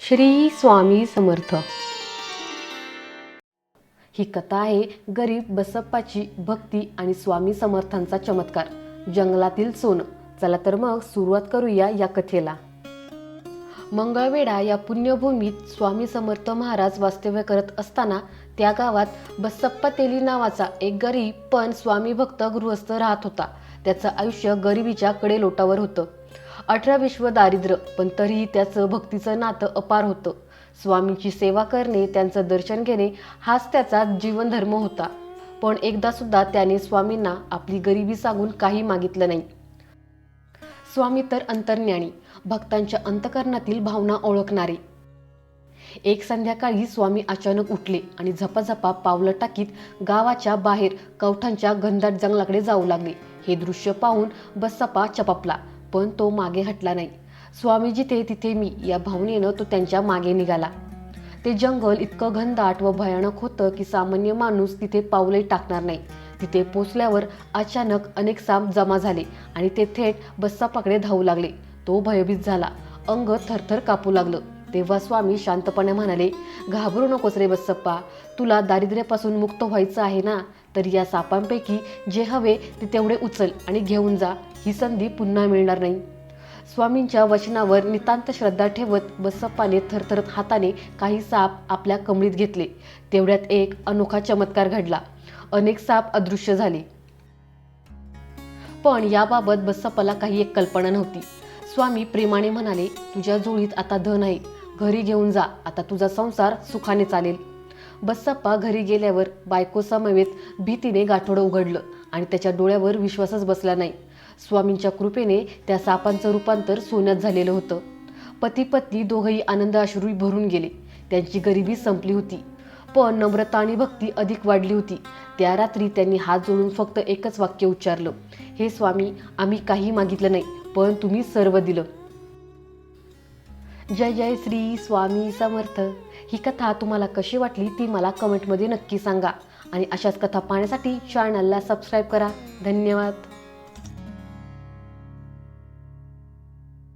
श्री स्वामी समर्थ. ही कथा आहे गरीब बसप्पाची भक्ती आणि स्वामी समर्थांचा चमत्कार. जंगलातील सोनं. चला तर मग सुरुवात करूया या कथेला. मंगळवेढा या पुण्यभूमीत स्वामी समर्थ महाराज वास्तव्य करत असताना त्या गावात बसप्पा तेली नावाचा एक गरीब पण स्वामी भक्त गृहस्थ राहत होता. त्याचं आयुष्य गरिबीच्या कडे लोटावर होतं. अठरा विश्व दारिद्र्य पण तरीही त्याचं भक्तीचं नातं अपार होतं. स्वामींची सेवा करणे त्यांचं दर्शन घेणे हाच त्याचा जीवनधर्म होता. पण एकदा सुद्धा त्याने स्वामींना आपली गरिबी सांगून काही मागितलं नाही. स्वामी तर अंतर्ज्ञानी भक्तांच्या अंतकरणातील भावना ओळखणारे. एक संध्याकाळी स्वामी अचानक उठले आणि झपाझपा पावलं टाकीत गावाच्या बाहेर कवठांच्या घनदाट जंगलाकडे जाऊ लागले. हे दृश्य पाहून बसपा चपापला. पण तो मागे हटला नाही. स्वामीजी ते तिथे मी. या भावनेनं तो त्यांच्या मागे निघाला. ते जंगल इतकं घनदाट व भयानक होतं की सामान्य माणूस तिथे पावले टाकणार नाही. तिथे पोचल्यावर अचानक अनेक साप जमा झाले आणि ते थेट बस्सापाकडे धावू लागले. तो भयभीत झाला. अंग थरथर कापू लागलं. तेव्हा स्वामी शांतपणे म्हणाले घाबरू नकोस रे बसप्पा तुला दारिद्र्यापासून मुक्त व्हायचं आहे ना तर या सापांपैकी जे हवे ते तेवढे उचल आणि घेऊन जा ही संधी पुन्हा मिळणार नाही. स्वामींच्या वचनावर नितांत श्रद्धा ठेवत बसप्पाने थरथरत हाताने काही साप आपल्या कमळीत घेतले. तेवढ्यात एक अनोखा चमत्कार घडला. अनेक साप अदृश्य झाले. पण याबाबत बसप्पाला काही एक कल्पना नव्हती. स्वामी प्रेमाने म्हणाले तुझ्या जोळीत आता धन आहे. घरी घेऊन जा. आता तुझा संसार सुखाने चालेल. बसप्पा घरी गेल्यावर बायकोसमवेत भीतीने गाठोडं उघडलं आणि त्याच्या डोळ्यावर विश्वासच बसला नाही. स्वामींच्या कृपेने त्या सापांचं रूपांतर सोन्यात झालेलं होतं. पती पत्नी दोघंही आनंद अश्रू भरून गेले. त्यांची गरिबी संपली होती. पण नम्रता आणि भक्ती अधिक वाढली होती. त्या रात्री त्यांनी हात जोडून फक्त एकच वाक्य उच्चारलं. हे स्वामी आम्ही काही मागितलं नाही पण तुम्ही सर्व दिलं. जय जय श्री स्वामी समर्थ. ही कथा तुम्हाला कशी वाटली ती मला कमेंटमध्ये नक्की सांगा. आणि अशाच कथा पाहण्यासाठी चॅनलला सबस्क्राईब करा. धन्यवाद.